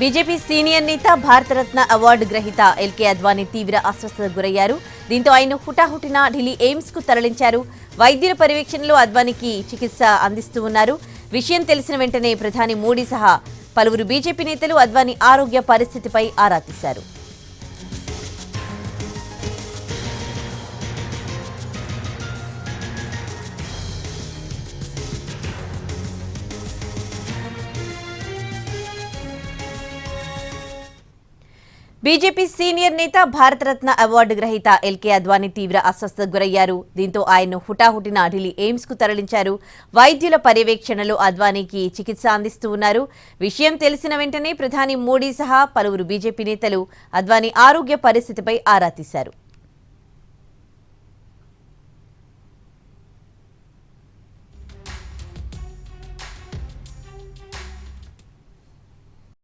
BJP senior నేత Bharat Ratna award గ్రహీత L K Advani తీవ్ర అస్వస్థతకు గురయ్యారు. దీంతో ఆయన హుటాహుటిన ఢిల్లీ ఎయిమ్స్కు తరలించారు. వైద్యుల పర్యవేక్షణలో అద్వానీకి చికిత్స అందిస్తూ ఉన్నారు. విషయం తెలిసిన వెంటనే ప్రధాని మోడీ సహా పలువురు బీజేపీ నేతలు అద్వానీ ఆరోగ్య పరిస్థితిపై ఆరా తీశారు. బీజేపీ సీనియర్ నేత భారతరత్న అవార్డు గ్రహీత ఎల్కే అద్వానీ తీవ్ర అస్వస్థతకు గురయ్యారు. దీంతో ఆయన్ను హుటాహుటిన ఢిల్లీ ఎయిమ్స్కు తరలించారు. వైద్యుల పర్యవేక్షణలో అద్వానీకి చికిత్స అందిస్తూ ఉన్నారు. విషయం తెలిసిన వెంటనే ప్రధాని మోడీ సహా పలువురు బీజేపీ నేతలు అద్వానీ ఆరోగ్య పరిస్థితిపై ఆరా తీశారు.